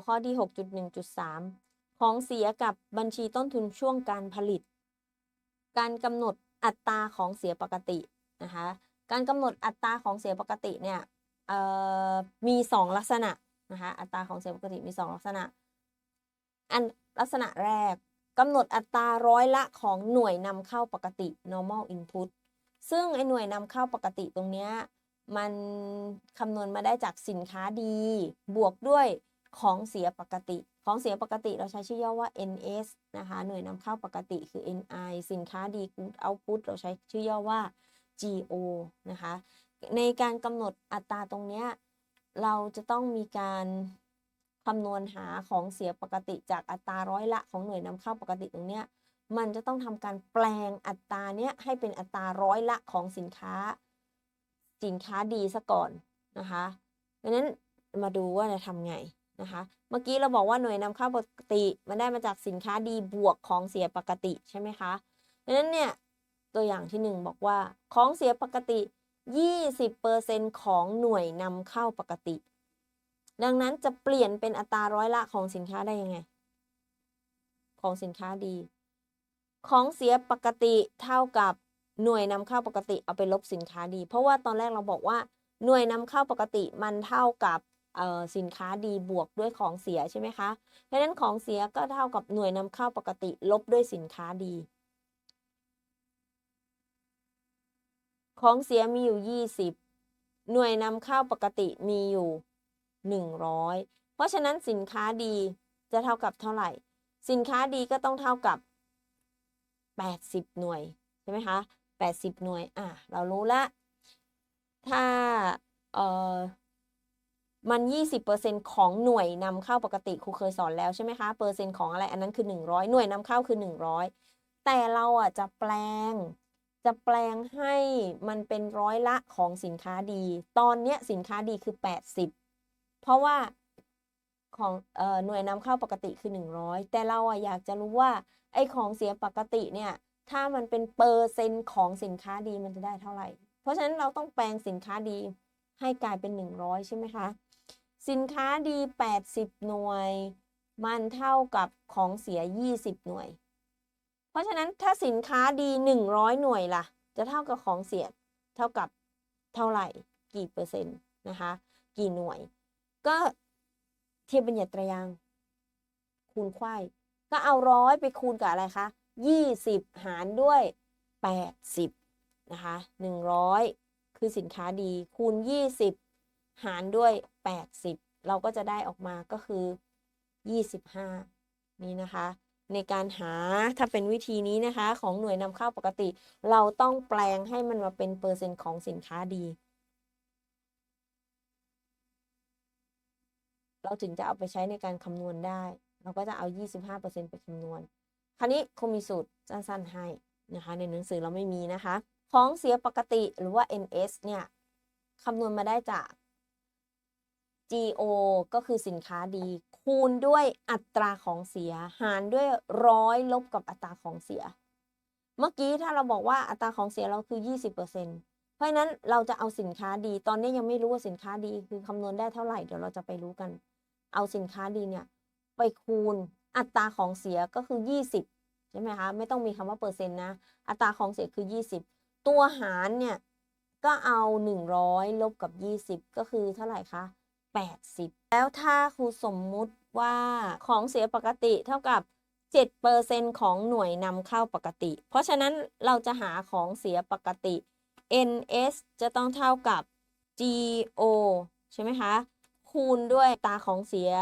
วข้อที่ 6.1.3 ของเสียกับบัญชีต้นทุนช่วงการผลิต การกำหนดอัตราของเสียปกตินะคะการกำหนดอัตราของเสียปกติเนี่ยเอ่อมี 2 ลักษณะนะคะอัตราของเสียปกติมี 2 ลักษณะ อันลักษณะแรกกำหนดอัตราร้อยละของหน่วยนำเข้าปกติ normal input ซึ่งไอ้หน่วยนำเข้าปกติตรงเนี้ยมันคำนวณมาได้จากสินค้าดี บวกด้วย ของเสียปกติ ของเสียปกติเราใช้ชื่อย่อว่า NS นะคะ หน่วยนำเข้าปกติคือ NI สินค้าดี good output เราใช้ชื่อย่อว่า GO นะคะ ในการกำหนดอัตราตรงเนี้ยเราจะต้องมีการคำนวณหาของเสียปกติจากอัตราร้อยละของหน่วยนำเข้าปกติตรงเนี้ยมันจะต้องทำการแปลงอัตราเนี้ยให้เป็นอัตราร้อยละของสินค้า สินค้าดีซะก่อนนะคะดังนั้นมาดูว่าจะทำไง นะคะ เมื่อกี้เราบอกว่าหน่วยนำเข้าปกติ มันได้มาจากสินค้าดีบวกของเสียปกติใช่ไหมคะดังนั้นเนี่ยตัวอย่างที่หนึ่งบอกว่าของเสียปกติ 20%ของหน่วยนำเข้าปกติ ดังนั้นจะเปลี่ยนเป็นอัตราร้อยละของสินค้าได้ยังไง ของสินค้าดี ของเสียปกติเท่ากับหน่วยนำเข้าปกติเอาไปลบสินค้าดี เพราะว่าตอนแรกเราบอกว่า หน่วยนำเข้าปกติมันเท่ากับ สินค้าดีบวกด้วยของเสียใช่ไหมคะ เพราะฉะนั้นของเสียก็เท่ากับหน่วยนำเข้าปกติลบด้วยสินค้าดี ของเสียมีอยู่ 20 หน่วยนำเข้าปกติมีอยู่ 100 เพราะฉะนั้นสินค้าดีจะเท่ากับเท่าไหร่ สินค้าดีก็ต้องเท่ากับ 80 หน่วยใช่ไหมคะ80 หน่วยอะเรารู้ละถ้าเอ่อ มัน 20%ของหน่วยนำเข้าปกติครูเคยสอนแล้วใช่ไหมคะ เปอร์เซ็นต์ของอะไรอันนั้นคือ 100 หน่วยนำเข้าคือ 100 แต่เราอะจะแปลง จะแปลงให้มันเป็นร้อยละของสินค้าดี ตอนเนี้ยสินค้าดีคือ 80 เพราะว่าของเอ่อหน่วยนำเข้าปกติคือ 100 แต่เราอะอยากจะรู้ว่าไอ้ของเสียปกติเนี่ยถ้ามันเป็นเปอร์เซ็นต์ของสินค้าดีมันจะได้เท่าไหร่ เพราะฉะนั้นเราต้องแปลงสินค้าดีให้กลายเป็น 100 ใช่ไหมคะ สินค้าดี 80 หน่วย มันเท่ากับของเสีย 20 หน่วย เพราะฉะนั้นถ้าสินค้าดี 100 หน่วยล่ะ จะเท่ากับของเสียเท่ากับเท่าไหร่ กี่เปอร์เซ็นต์นะคะ กี่หน่วย ก็เทียบบัญญัติตรายาง คูณไขว้ก็เอาร้อยไปคูณกับอะไรคะ 20 หารด้วย 80 นะคะ 100 คือสินค้าดีคูณ 20 หารด้วย 80 เราก็จะได้ออกมาก็คือ 25 นี่นะคะ ในการหาถ้าเป็นวิธีนี้นะคะ ของหน่วยนำเข้าปกติ เราต้องแปลงให้มันมาเป็นเปอร์เซ็นต์ของสินค้าดี เราถึงจะเอาไปใช้ในการคำนวณได้ เราก็จะเอา 25%ไปคำนวณ คราวนี้คงมีสูตรสั้นๆให้นะคะ ในหนังสือเราไม่มีนะคะ ของเสียปกติหรือว่า NS เนี่ยคำนวณมาได้จาก GO ก็คือสินค้าดี คูณด้วยอัตราของเสีย หารด้วยร้อยลบกับอัตราของเสีย เมื่อกี้ถ้าเราบอกว่าอัตราของเสียเราคือ 20%เพราะฉะนั้นเราจะเอาสินค้าดี ตอนนี้ยังไม่รู้ว่าสินค้าดีคือคำนวณได้เท่าไหร่เดี๋ยวเราจะไปรู้กัน เอาสินค้าดีเนี่ยไปคูณอัตราของเสียก็คือ 20 ใช่ไหมคะ ไม่ต้องมีคำว่าเปอร์เซ็นต์นะ อัตราของเสียคือ 20 ตัวหารเนี่ยก็เอา 100 ลบกับ 20 ก็คือเท่าไหร่คะ 80 แล้วถ้าครูสมมุติว่าของเสียปกติเท่ากับ7%ของหน่วยนำเข้าปกติ เพราะฉะนั้นเราจะหาของเสียปกติ NS จะต้องเท่ากับ GO ใช่ไหมคะ คูณด้วยตาของเสีย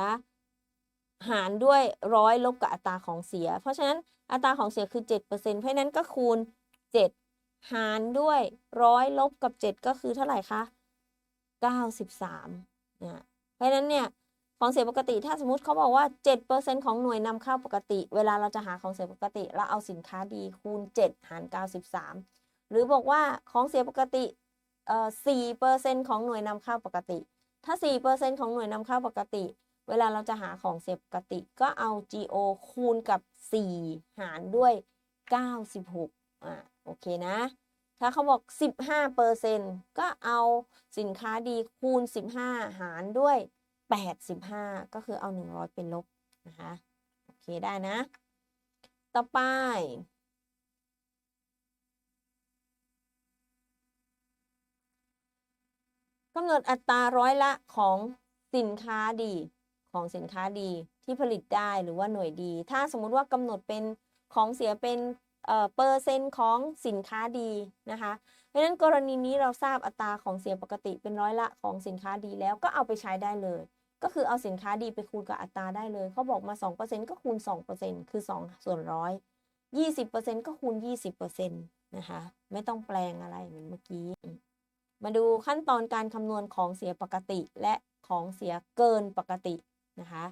หารด้วยร้อยลบกับอัตราของเสีย เพราะฉะนั้นอัตราของเสียคือ 7%เพราะฉะนั้นก็คูณ 7 หารด้วยร้อยลบกับ 7 ก็คือเท่าไหร่คะ 93 นะเพราะฉะนั้นเนี่ยของเสียปกติถ้าสมมติเขาบอกว่า 7%ของหน่วยนำเข้าปกติ เวลาเราจะหาของเสียปกติเราเอาสินค้าดีคูณ 7 หาร 93 หรือบอกว่าของเสียปกติเอ่อ4%ของหน่วยนำเข้าปกติ ถ้า 4%ของหน่วยนำเข้าปกติ เวลาเราจะหาของเสียปกติ ก็เอา GO คูณกับ 4 หารด้วย 96อ่าโอเคนะ ถ้าเขาบอก 15%ก็เอาสินค้าดีคูณ 15 หารด้วย 85 ก็คือเอา 100 เป็นลบนะคะโอเคได้นะ ต่อไป กำหนดอัตราร้อยละของสินค้าดีของสินค้าดีที่ผลิตได้หรือว่าหน่วยดี ถ้าสมมุติว่ากำหนดเป็นของเสียเป็น เออเปอร์เซ็นต์ของสินค้าดีนะคะ เพราะฉะนั้นกรณีนี้เราทราบอัตราของเสียปกติเป็นร้อยละของสินค้าดีแล้วก็เอาไปใช้ได้เลย ก็คือเอาสินค้าดีไปคูณกับอัตราได้เลย เขาบอกมา 2%ก็คูณ 2%คือ 2 ส่วนร้อย20%ก็คูณ 20%นะคะ ไม่ต้องแปลงอะไรเหมือนเมื่อกี้ มาดูขั้นตอนการคำนวณของเสียปกติและของเสียเกินปกตินะคะ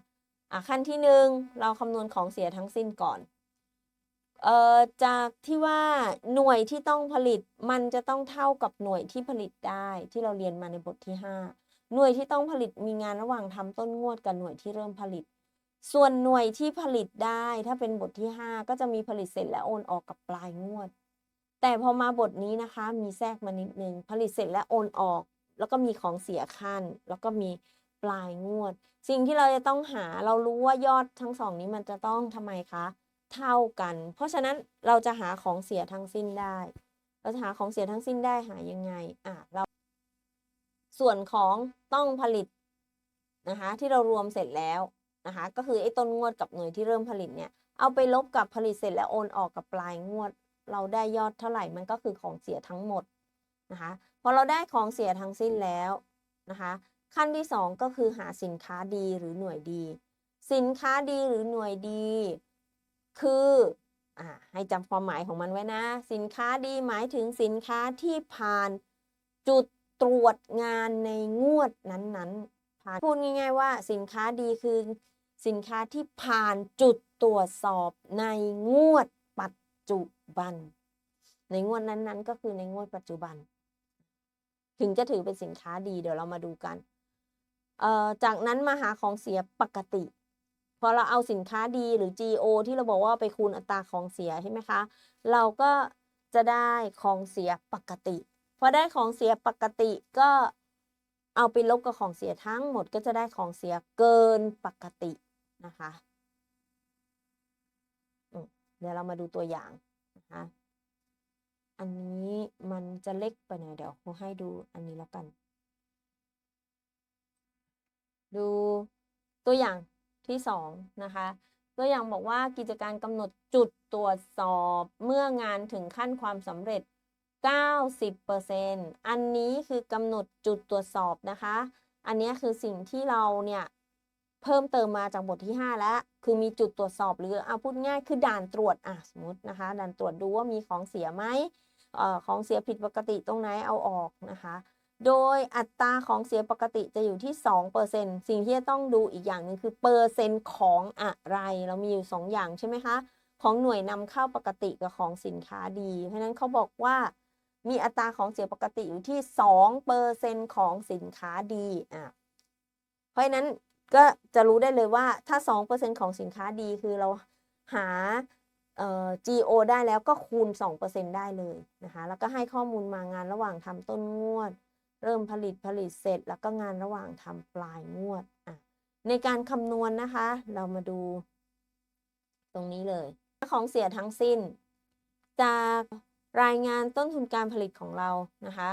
อะขั้นที่หนึ่งเราคำนวณของเสียทั้งสิ้นก่อน เอ่อจากที่ว่าหน่วยที่ต้องผลิตมันจะต้องเท่ากับหน่วยที่ผลิตได้ที่เราเรียนมาในบทที่ 5 หน่วยที่ต้องผลิตมีงานระหว่างทำต้นงวดกับหน่วยที่เริ่มผลิต ส่วนหน่วยที่ผลิตได้ถ้าเป็นบทที่ 5 ก็จะมีผลิตเสร็จและโอนออกกับปลายงวด แต่พอมาบทนี้นะคะ มีแทรกมานิดนึงผลิตเสร็จและโอนออก แล้วก็มีของเสียขั้น แล้วก็มีปลายงวด สิ่งที่เราจะต้องหาเรารู้ว่ายอดทั้งสองนี้มันจะต้องทำไมคะ เท่ากัน เพราะฉะนั้นเราจะหาของเสียทั้งสิ้นได้ เราจะหาของเสียทั้งสิ้นได้หายังไงอะเรา ส่วนของต้องผลิตนะคะที่เรารวมเสร็จแล้วนะคะก็คือไอ้ต้นงวดกับหน่วยที่เริ่มผลิตเนี่ยเอาไปลบกับผลิตเสร็จแล้วโอนออกกับปลายงวด เราได้ยอดเท่าไหร่มันก็คือของเสียทั้งหมดนะคะพอเราได้ของเสียทั้งสิ้นแล้วนะคะขั้นที่ 2 ก็คือหาสินค้าดีหรือหน่วยดี สินค้าดีหรือหน่วยดี คืออให้จำความหมายของมันไว้นะ สินค้าดีหมายถึงสินค้าที่ผ่านจุดตรวจงานในงวดนั้นๆผ่านพูดง่าย ๆ ว่า สินค้าดีคือสินค้าที่ผ่านจุดตรวจสอบในงวดปัจจุบัน ในงวดนั้นๆ ก็คือในงวดปัจจุบัน ถึงจะถือเป็นสินค้าดีเดี๋ยวเรามาดูกัน จากนั้นมาหาของเสียปกติ พอเราเอาสินค้าดีหรือ GO ที่เราบอกว่าไปคูณอัตราของเสียใช่ไหมคะ เราก็จะได้ของเสียปกติ พอได้ของเสียปกติก็เอาไปลบกับของเสียทั้งหมดก็จะได้ของเสียเกินปกตินะคะเดี๋ยวเรามาดูตัวอย่างนะคะ อันนี้มันจะเล็กไปหน่อยเดี๋ยวครูให้ดูอันนี้แล้วกัน ดูตัวอย่าง ที่สองนะคะตัวอย่างบอกว่ากิจการกำหนดจุดตรวจสอบเมื่องานถึงขั้นความสำเร็จ 90%อันนี้คือกำหนดจุดตรวจสอบนะคะ อันนี้คือสิ่งที่เราเนี่ยเพิ่มเติมมาจากบทที่ 5 แล้ว คือมีจุดตรวจสอบหรือเอาพูดง่ายคือด่านตรวจอะสมมตินะคะด่านตรวจดูว่ามีของเสียไหมออของเสียผิดปกติตรงไหนเอาออกนะคะ โดยอัตราของเสียปกติจะอยู่ที่ 2%สิ่งที่จะต้องดูอีกอย่างหนึ่งคือเปอร์เซ็นต์ของอะไร เรามีอยู่ 2 อย่างใช่ไหมคะ ของหน่วยนำเข้าปกติกับของสินค้าดี เพราะนั้นเขาบอกว่ามีอัตราของเสียปกติอยู่ที่ 2%ของสินค้าดีอะเพราะฉะนั้นก็จะรู้ได้เลยว่าถ้า 2%ของสินค้าดีคือเราหาเอ่อ GO ได้แล้วก็คูณ 2%ได้เลยนะคะ แล้วก็ให้ข้อมูลมางานระหว่างทำต้นงวด เริ่มผลิตผลิตเสร็จ แล้วก็งานระหว่างทำปลายงวดอะในการคำนวณนะคะ เรามาดู ตรงนี้เลยของเสียทั้งสิ้น จากรายงานต้นทุนการผลิตของเรานะคะ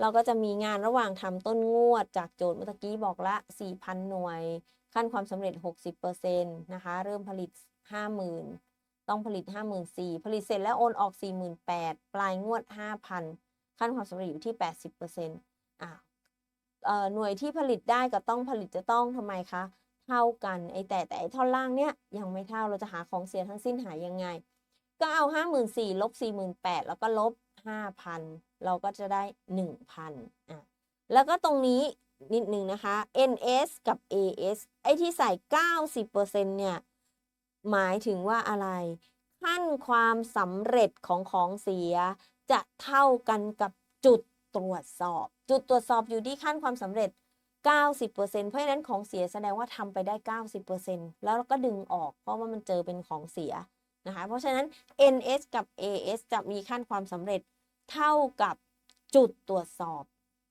เราก็จะมีงานระหว่างทำต้นงวด จากโจทย์เมื่อกี้บอกละ 4,000 หน่วย ขั้นความสำเร็จ 60%นะคะ เริ่มผลิต 50,000 ต้องผลิต 54,000 ผลิตเสร็จแล้วโอนออก 48,000 ปลายงวด 5,000 ขั้นความสำเร็จอยู่ที่ 80%อ่าเอ่อ หน่วยที่ผลิตได้กับต้องผลิตจะต้องทำไมคะ เท่ากันไอแต่แต่ไอท่อนล่างเนี้ยยังไม่เท่าเราจะหาของเสียทั้งสิ้นหายังไง ก็เอา 54,000ลบ48,000 แล้วก็ลบ 5,000 เราก็จะได้ 1,000อะแล้วก็ตรงนี้นิดนึงนะคะ NS กับ AS ไอที่ใส่ 90%เนี่ยหมายถึงว่าอะไร ขั้นความสำเร็จของของเสียจะเท่ากันกับจุด ตรวจสอบ จุดตรวจสอบอยู่ที่ขั้นความสำเร็จ 90%เพราะฉะนั้นของเสียแสดงว่าทำไปได้ 90%แล้วเราก็ดึงออก เพราะว่ามันเจอเป็นของเสียนะคะ เพราะฉะนั้น NS กับ AS จะมีขั้นความสำเร็จเท่ากับจุดตรวจสอบ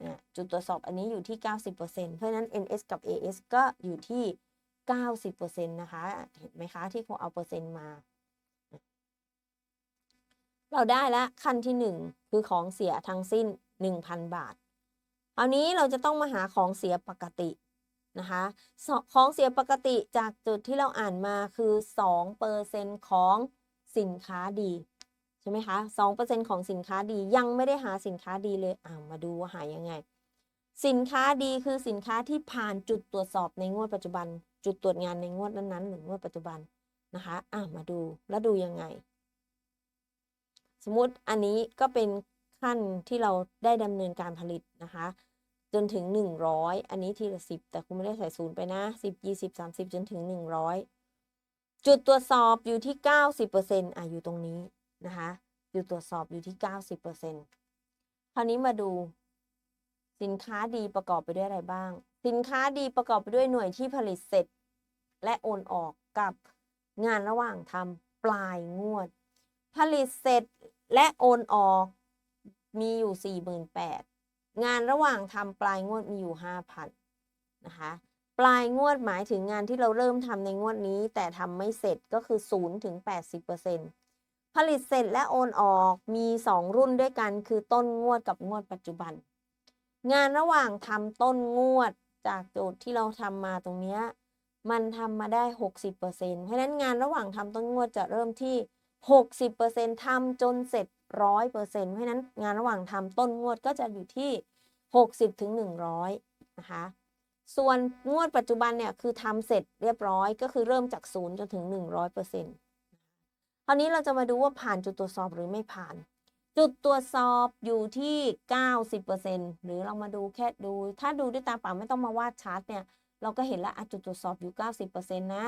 นี่จุดตรวจสอบอันนี้อยู่ที่ 90%เพราะฉะนั้น NS กับ AS ก็อยู่ที่ 90%นะคะ เห็นไหมคะที่ครูเอาเปอร์เซ็นต์มา เราได้ละขั้นที่ 1 คือของเสียทั้งสิ้น 1,000 บาทคราวนี้เราจะต้องมาหาของเสียปกตินะคะของเสียปกติจากจุดที่เราอ่านมาคือ2%ของสินค้าดีใช่ไหมคะ2%ของสินค้าดียังไม่ได้หาสินค้าดีเลยอ่ามาดูว่าหายังไง สินค้าดีคือสินค้าที่ผ่านจุดตรวจสอบในงวดปัจจุบัน จุดตรวจงานในงวดนั้นๆหรืองวดปัจจุบันนะคะอ่ามาดูแล้วดูยังไง สมมติอันนี้ก็เป็น ขั้นที่เราได้ดำเนินการผลิตนะคะ จนถึง 100 อันนี้ทีละ 10 แต่คุณไม่ได้ใส่ศูนย์ไปนะ 10 20 30 จนถึง 100 จุดตรวจสอบอยู่ที่ 90%อะอยู่ตรงนี้นะคะจุดตรวจสอบอยู่ที่ 90%คราวนี้มาดู สินค้าดีประกอบไปด้วยอะไรบ้าง สินค้าดีประกอบไปด้วยหน่วยที่ผลิตเสร็จ และโอนออกกับงานระหว่างทำปลายงวด ผลิตเสร็จและโอนออก มีอยู่ 48,000 งานระหว่างทำปลายงวดมีอยู่ 5,000 นะคะ ปลายงวดหมายถึงงานที่เราเริ่มทำในงวดนี้ แต่ทำไม่เสร็จก็คือ0ถึง80%ผลิตเสร็จและโอนออกมี 2 รุ่นด้วยกัน คือต้นงวดกับงวดปัจจุบัน งานระหว่างทำต้นงวดจากโจทย์ที่เราทำมาตรงนี้มันทำมาได้ 60%เพราะฉะนั้นงานระหว่างทำต้นงวดจะเริ่มที่ 60%ทำจนเสร็จ 100%เพราะนั้นงานระหว่างทำต้นงวดก็จะอยู่ที่ 60ถึง100นะคะส่วนงวดปัจจุบันเนี่ยคือทำเสร็จเรียบร้อยก็คือเริ่มจาก0จนถึง 100%คราวนี้เราจะมาดูว่าผ่านจุดตรวจสอบหรือไม่ผ่าน จุดตรวจสอบอยู่ที่ 90%หรือเรามาดูแค่ดู ถ้าดูด้วยตาเปล่าไม่ต้องมาวาดชาร์ตเนี่ยเราก็เห็นแล้วอะจุดตรวจสอบอยู่ 90%นะ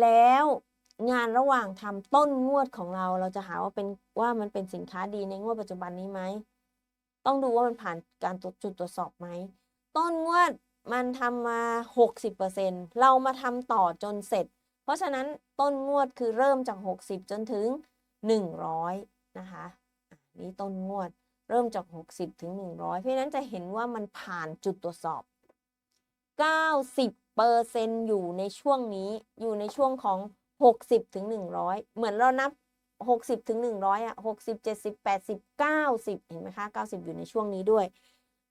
แล้ว งานระหว่างทำต้นงวดของเรา เราจะหาว่าเป็นว่ามันเป็นสินค้าดีในงวดปัจจุบันนี้ไหมต้องดูว่ามันผ่านการตรวจจุดตรวจสอบไหมต้นงวดมันทำมา 60%เรามาทำต่อจนเสร็จ เพราะฉะนั้นต้นงวดคือเริ่มจาก 60 จนถึง 100 นะคะอะนี่ต้นงวดเริ่มจาก 60 ถึง 100 เพราะฉะนั้นจะเห็นว่ามันผ่านจุดตรวจสอบ 90เปอร์เซ็นอยู่ในช่วงนี้อยู่ในช่วงของ 60ถึง100เหมือนเรานับ60ถึง100อะ60 70 80 90เก้าสิบเห็นไหมคะ90อยู่ในช่วงนี้ด้วย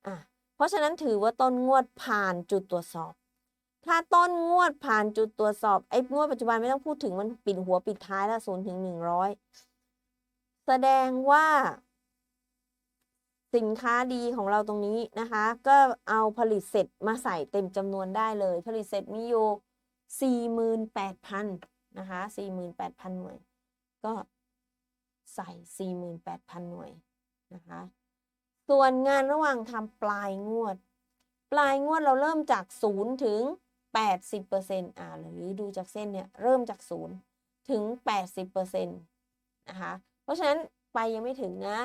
อะเพราะฉะนั้นถือว่าต้นงวดผ่านจุดตรวจสอบ ถ้าต้นงวดผ่านจุดตรวจสอบไอ้งวดปัจจุบันไม่ต้องพูดถึงมันปิดหัวปิดท้ายแล้วศูนย์ถึง100แสดงว่า สินค้าดีของเราตรงนี้นะคะ ก็เอาผลิตเสร็จมาใส่เต็มจำนวนได้เลย ผลิตเสร็จมีอยู่48,000 นะคะ48,000 หน่วย ก็ใส่ 48,000 หน่วยนะคะ ส่วนงานระหว่างทำปลายงวด ปลายงวดเราเริ่มจาก 0 ถึง 80%อ่าหรือดูจากเส้นเนี่ย เริ่มจาก 0 ถึง 80%นะคะ เพราะฉะนั้นไปยังไม่ถึงนะ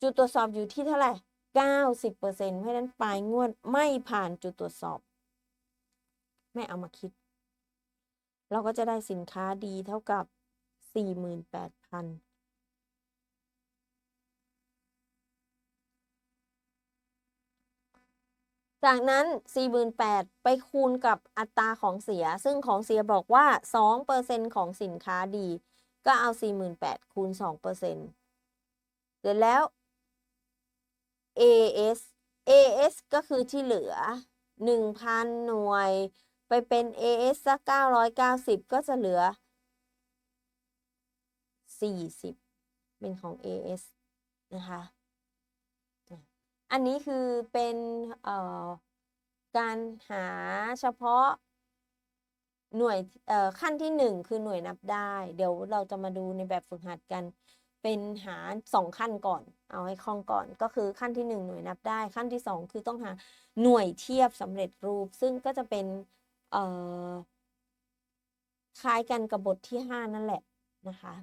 จุดตรวจสอบอยู่ที่เท่าไหร่90%เพราะฉะนั้นปลายงวดไม่ผ่านจุดตรวจสอบ ไม่เอามาคิด เราก็จะได้สินค้าดีเท่ากับ 48,000จากนั้น 48,000 ไปคูณกับอัตราของเสีย ซึ่งของเสียบอกว่า 2%ของสินค้าดี ก็เอา 48,000 คูณ 2%เสร็จแล้ว AS AS ก็คือที่เหลือ 1,000 หน่วย ไปเป็น AS สัก990 ก็จะเหลือ 40 เป็นของ AS นะคะ อันนี้คือเป็นเอ่อการหาเฉพาะหน่วยเอ่อขั้นที่หนึ่งคือหน่วยนับได้ เดี๋ยวเราจะมาดูในแบบฝึกหัดกัน เป็นหาสองขั้นก่อน เอาให้คล่องก่อน ก็คือขั้นที่หนึ่งหน่วยนับได้ ขั้นที่สองคือต้องหาหน่วยเทียบสำเร็จรูป ซึ่งก็จะเป็น คล้ายกันกับบทที่ห้านั่นแหละนะคะ